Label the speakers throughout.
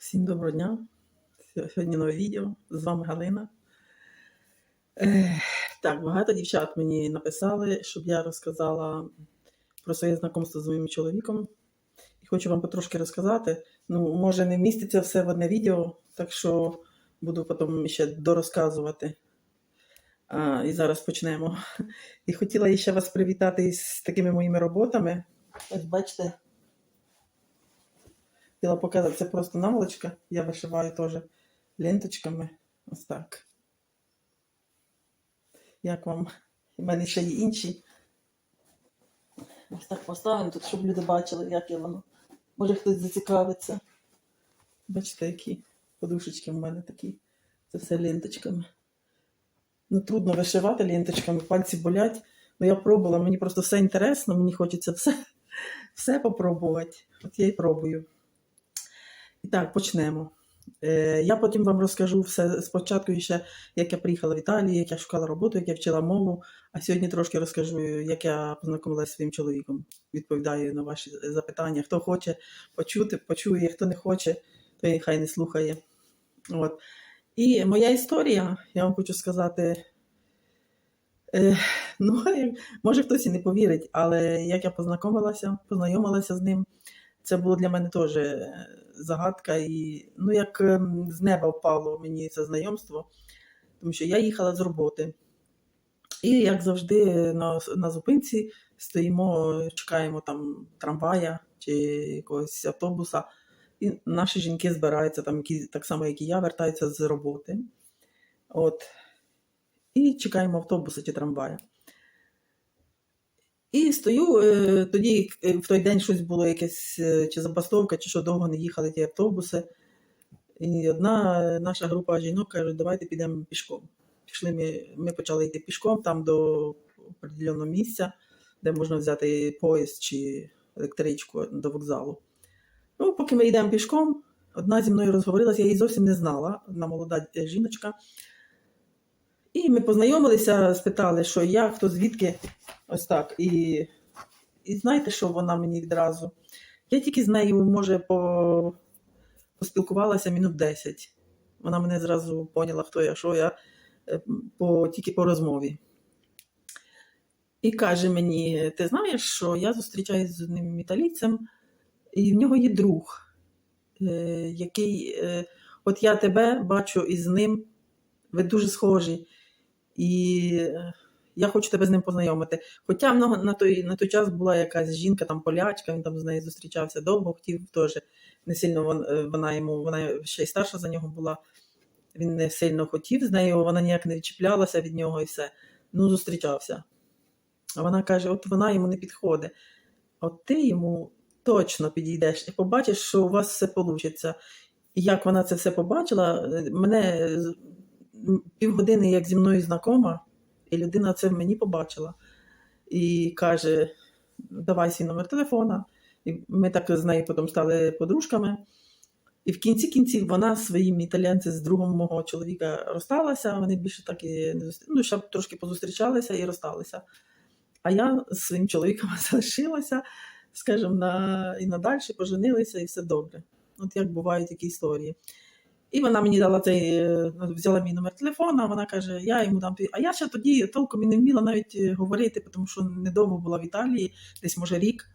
Speaker 1: Всім доброго дня. Сьогодні нове відео. З вами Галина. Так, багато дівчат мені написали, щоб я розказала про своє знайомство з моїм чоловіком. І хочу вам потрошки розказати. Ну, може, не вміститься все в одне відео, так що буду потім ще дорозказувати. А, і зараз почнемо. І хотіла ще вас привітати з такими моїми роботами. Ось бачите, Хотіла показати, це просто наволочка. Я вишиваю теж ленточками. Ось так. Як вам? У мене ще є інші. Ось так поставимо тут, щоб люди бачили, як я воно. Може хтось зацікавиться. Бачите, які подушечки в мене такі. Це все ленточками. Ну, трудно вишивати ленточками, пальці болять. Ну, я пробувала, мені просто все інтересно, мені хочеться все, все попробувати. От я і пробую. І так, почнемо. Е, я потім вам розкажу все спочатку ще, як я приїхала в Італію, як я шукала роботу, як я вчила мову. А сьогодні трошки розкажу, як я познайомилася зі своїм чоловіком. Відповідаю на ваші запитання. Хто хоче почути, почує, хто не хоче, той хай не слухає. От. І моя історія, я вам хочу сказати. Е, ну, може хтось і не повірить, але як я познайомилася, познайомилася з ним, це було для мене теж е, загадка, і ну, як ем, з неба впало мені це знайомство, тому що я їхала з роботи. І, як завжди, на, на зупинці стоїмо, чекаємо там трамвая чи якогось автобуса, і наші жінки збираються, там, які, так само, як і я, вертаються з роботи. От. І чекаємо автобуса чи трамвая. І стою, е, тоді е, в той день щось було якесь е, чи забастовка, чи що довго не їхали ті автобуси. І одна наша група жінок каже, давайте підемо пішком. Пішли ми, ми почали йти пішком там до определеного місця, де можна взяти поїзд чи електричку до вокзалу. Ну, поки ми йдемо пішком, одна зі мною розговорилася, я її зовсім не знала, одна молода жіночка. І ми познайомилися, спитали, що я, хто звідки, ось так. І, і знаєте, що вона мені відразу? Я тільки з нею, може, по, поспілкувалася минут 10. Вона мене зразу поняла, хто я, що я, е, по, тільки по розмові. І каже мені: ти знаєш, що я зустрічаюся з одним італійцем, і в нього є друг, е, який, е, от я тебе бачу із ним, ви дуже схожі. І е, я хочу тебе з ним познайомити. Хоча на той, на той час була якась жінка, там полячка, він там з нею зустрічався довго, хотів теж не сильно е, вона йому, вона ще й старша за нього була. Він не сильно хотів з нею, вона ніяк не відчіплялася від нього і все. Ну, зустрічався. А вона каже: от вона йому не підходить. От ти йому точно підійдеш і побачиш, що у вас все вийде. І як вона це все побачила, е, мене півгодини як зі мною знакома, і людина це в мені побачила. І каже: давай свій номер телефона. І ми так з нею потім стали подружками. І в кінці кінців вона своїм італійцем з другом мого чоловіка розсталася. Вони більше так і не ну, ще трошки позустрічалися і розсталися. А я з своїм чоловіком залишилася, скажімо, на... і надалі поженилися, і все добре. От як бувають такі історії. І вона мені дала цей, е, взяла мій номер телефона, вона каже, я йому дам. твій». А я ще тоді толком і не вміла навіть е, говорити, тому що недовго була в Італії, десь може рік.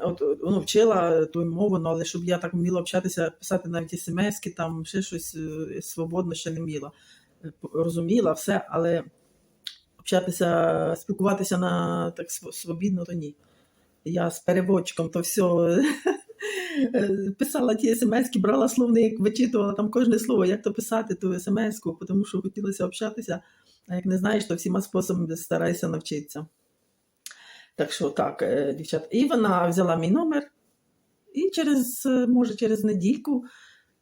Speaker 1: От, ну, вчила ту мову, ну, але щоб я так вміла общатися, писати навіть смски, там ще щось е, свободно ще не вміла. Розуміла все, але общатися, спілкуватися на так свобідно, то ні. Я з переводчиком то все писала ті смски, брала словник, вичитувала там кожне слово, як то писати ту смс-ку, тому що хотілося общатися. А як не знаєш, то всіма способами старайся навчитися. Так що так, е, дівчат. І вона взяла мій номер, і через, е, може, через недільку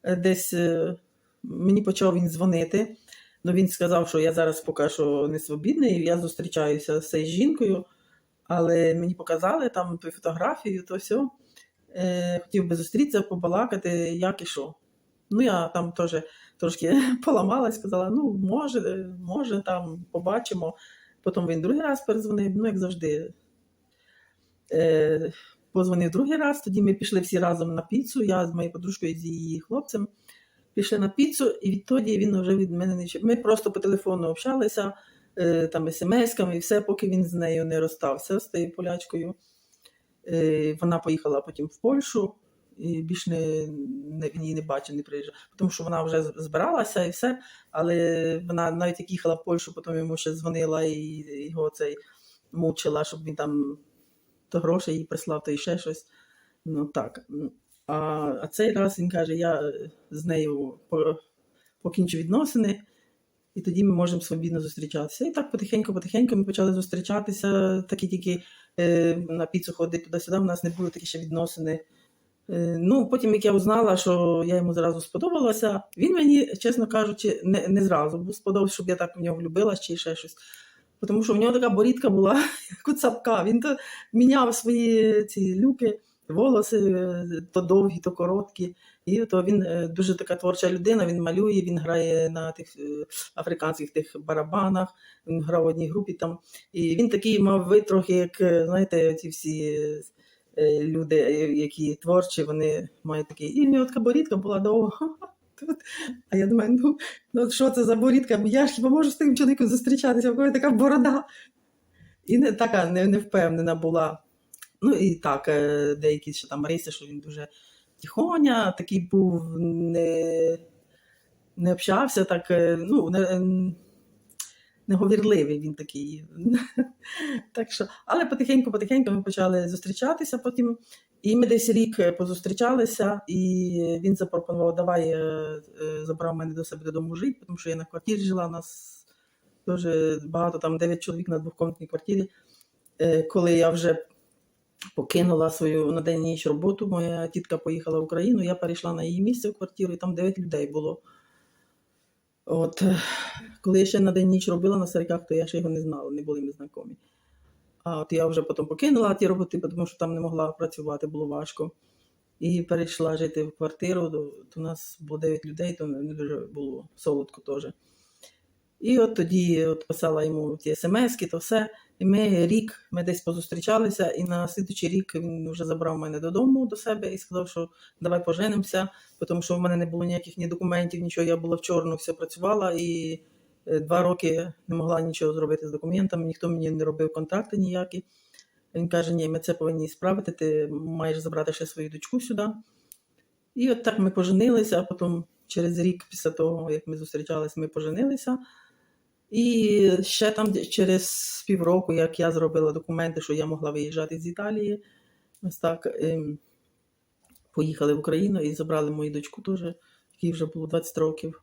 Speaker 1: е, десь е, мені почав він дзвонити. Ну, він сказав, що я зараз поки що не свобідний, я зустрічаюся з цією жінкою, але мені показали там ту фотографію, то все. Е, хотів би зустрітися, побалакати, як і що. Ну, я там теж трошки поламалась, сказала, ну, може, може, там побачимо. Потім він другий раз перезвонив, ну, як завжди. Е, позвонив другий раз, тоді ми пішли всі разом на піцу. Я з моєю подружкою з її хлопцем пішли на піцу, і відтоді він вже від мене не. Ми просто по телефону общалися, е, там смс-ками і все, поки він з нею не розстався з тією полячкою. Е, Вона поїхала потім в Польщу, і більш не, не він не бачив, не приїжджав. Тому що вона вже збиралася і все, але вона навіть як їхала в Польщу, потім йому ще дзвонила і його цей мучила, щоб він там то гроші їй прислав, то і ще щось. Ну так. А, а цей раз він каже: я з нею по- покінчу відносини, і тоді ми можемо свобідно зустрічатися. І так потихеньку-потихеньку ми почали зустрічатися, такі тільки е, на піцу ходити туди-сюди. У нас не були такі ще відносини. Е, ну, потім, як я узнала, що я йому зразу сподобалася, він мені, чесно кажучи, не, не зразу був сподобався, щоб я так в нього влюбилась чи ще щось. Тому що в нього така борідка була, як у цапка. Він то міняв свої ці люки, волоси, е, то довгі, то короткі. І то він е, дуже така творча людина, він малює, він грає на тих е, африканських тих барабанах, він грав в одній групі там. І він такий мав вид трохи, як, знаєте, ці всі люди, які творчі, вони мають такий. І в нього така борідка була довга. А я думаю, ну, ну що це за борідка? Я ж хіба можу з тим чоловіком зустрічатися, в кого така борода. І не така не, не була. Ну і так, е, деякі ще там риси, що він дуже тихоня, такий був, не, не общався, так, е, ну, не, ем, неговірливий він такий. так що, але потихеньку-потихеньку ми почали зустрічатися потім. І ми десь рік е, позустрічалися, і він запропонував, давай забрав мене до себе додому жити, тому що я на квартирі жила, у нас дуже багато, там 9 чоловік на двохкомнатній квартирі. Коли я вже покинула свою на день ніч роботу, моя тітка поїхала в Україну, я перейшла на її місце в квартиру, і там 9 людей було. От, коли я ще на день ніч робила на стариках, то я ще його не знала, не були ми знайомі. А от я вже потім покинула ті роботи, тому що там не могла працювати, було важко. І перейшла жити в квартиру. То, то нас було 9 людей, то не дуже було солодко теж. І от тоді от писала йому ті смски, то все. І ми рік ми десь позустрічалися, і на слідуючий рік він вже забрав мене додому до себе і сказав, що давай поженимося, тому що в мене не було ніяких ні документів, нічого. Я була в чорну, все працювала і е, два роки не могла нічого зробити з документами, ніхто мені не робив контракти ніякі. Він каже: ні, ми це повинні справити, ти маєш забрати ще свою дочку сюди. І от так ми поженилися, а потім через рік після того, як ми зустрічалися, ми поженилися. І ще там через півроку, як я зробила документи, що я могла виїжджати з Італії, ось так ем, поїхали в Україну і забрали мою дочку теж, якій вже було 20 років.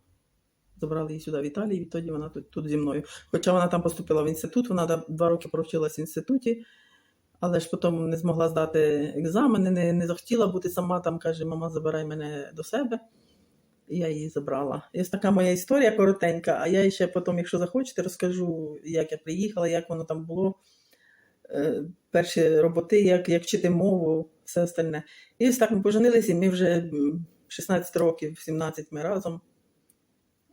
Speaker 1: Забрали її сюди в Італії, відтоді вона тут, тут зі мною. Хоча вона там поступила в інститут, вона два роки провчилась в інституті, але ж потім не змогла здати екзамени, не, не захотіла бути сама, там каже, мама, забирай мене до себе. Я її забрала. Ось така моя історія коротенька, а я ще потім, якщо захочете, розкажу, як я приїхала, як воно там було. Е, Перші роботи, як, як вчити мову, все остальне. І ось так ми поженилися, і ми вже 16 років, 17 ми разом.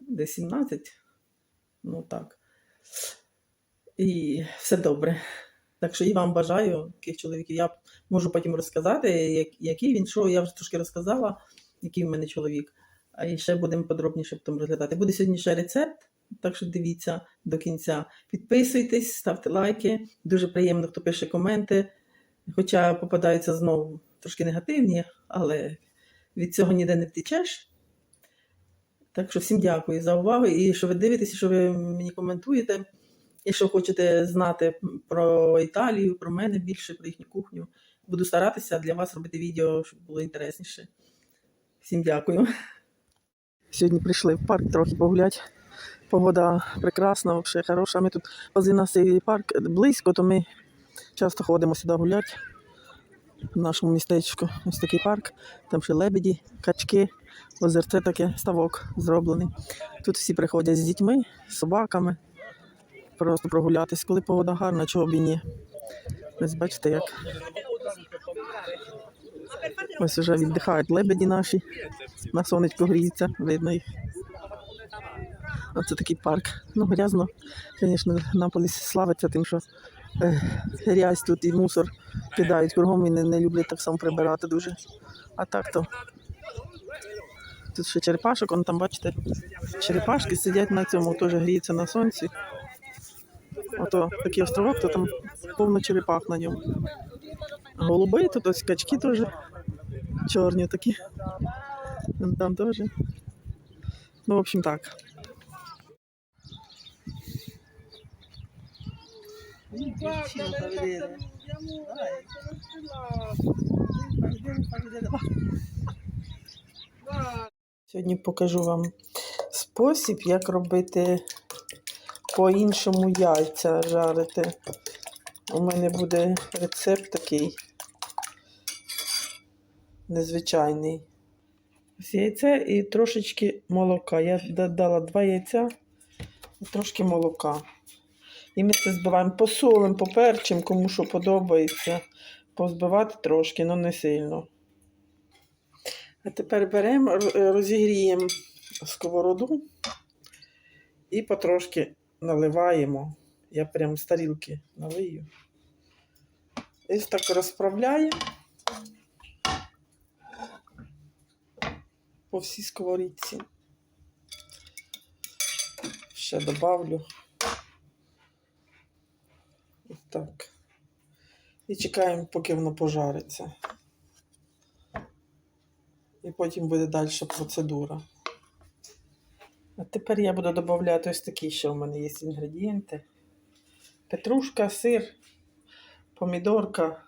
Speaker 1: Десь 17. Ну так. І все добре. Так що і вам бажаю таких чоловіків. Я можу потім розказати, як, який він, що я вже трошки розказала, який в мене чоловік. А і ще будемо подробніше потім розглядати. Буде сьогодні ще рецепт, так що дивіться до кінця. Підписуйтесь, ставте лайки. Дуже приємно, хто пише коменти. Хоча попадаються знову трошки негативні, але від цього ніде не втечеш. Так що всім дякую за увагу і що ви дивитеся, що ви мені коментуєте. І що хочете знати про Італію, про мене більше, про їхню кухню. Буду старатися для вас робити відео, щоб було інтересніше. Всім дякую. Сьогодні прийшли в парк трохи погуляти. Погода прекрасна, взагалі хороша. Ми тут возле нас цей парк близько, то ми часто ходимо сюди гуляти. В нашому містечку ось такий парк. Там ще лебеді, качки, озерце таке, ставок зроблений. Тут всі приходять з дітьми, з собаками. Просто прогулятись, коли погода гарна, чого б і ні. Ось бачите, як. Ось вже віддихають лебеді наші. На сонечку гріються, видно їх. Оце такий парк. Ну, грязно. Звісно, Наполіс славиться тим, що е, грязь тут і мусор кидають кругом і не, не люблять так само прибирати дуже. А так то. Тут ще черепашок, вон там, бачите, черепашки сидять на цьому, теж гріються на сонці. Ото такий островок, то там повно черепах на ньому. Голуби, тут ось качки теж чорні такі. Там теж. Ну, в общем, так. Сьогодні покажу вам спосіб, як робити по-іншому яйця жарити. У мене буде рецепт такий незвичайний. Ось яйце і трошечки молока. Я додала два яйця і трошки молока. І ми це збиваємо посолим, поперчим, кому що подобається. Позбивати трошки, але не сильно. А тепер беремо, розігріємо сковороду і потрошки наливаємо. Я прям з тарілки налию. Ось так розправляємо по всій сковорідці. Ще добавлю. Ось так. І чекаємо, поки воно пожариться. І потім буде далі процедура. А тепер я буду додавати ось такі, що в мене є інгредієнти. Петрушка, сир, помідорка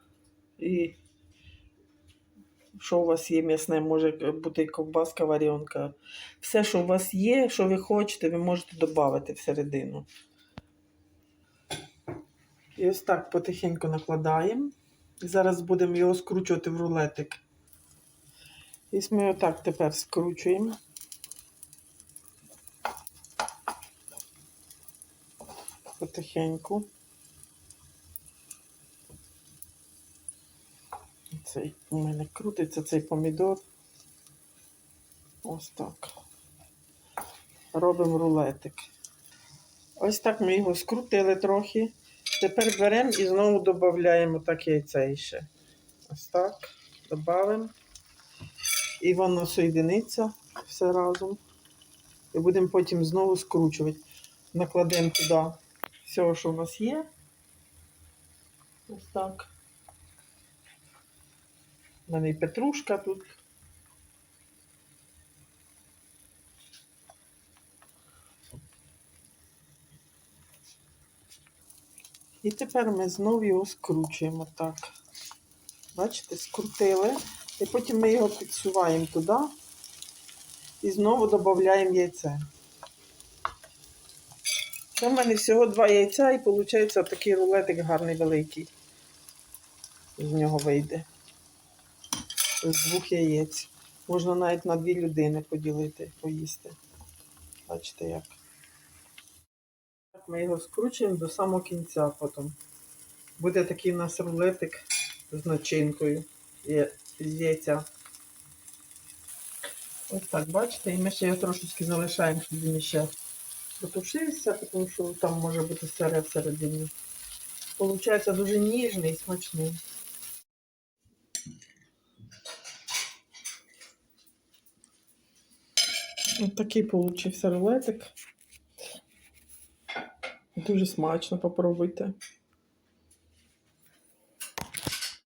Speaker 1: і що у вас є м'ясне, може бути і ковбаска, варіонка. Все, що у вас є, що ви хочете, ви можете додати всередину. І ось так потихеньку накладаємо. Зараз будемо його скручувати в рулетик. І ми отак тепер скручуємо. Потихеньку. Цей у мене крутиться цей помідор. Ось так. Робимо рулетик. Ось так ми його скрутили трохи. Тепер беремо і знову додаємо так яйце ще. Ось так. Додаємо. І воно соєдиниться все разом. І будемо потім знову скручувати. Накладемо туди все, що у нас є. Ось так. У мене і петрушка тут. І тепер ми знову його скручуємо так. Бачите, скрутили. І потім ми його підсуваємо туди і знову додаємо яйце. Це в мене всього два яйця і виходить такий рулетик гарний великий. З нього вийде. З двох яєць. Можна навіть на дві людини поділити, поїсти. Бачите як. Так ми його скручуємо до самого кінця потім. Буде такий у нас рулетик з начинкою з яйця. Ось так, бачите, і ми ще його трошечки залишаємо, щоб він ще потушився, тому що там може бути сире всередині. Получається дуже ніжний і смачний. Ось такий получився рулетик. Дуже смачно, попробуйте.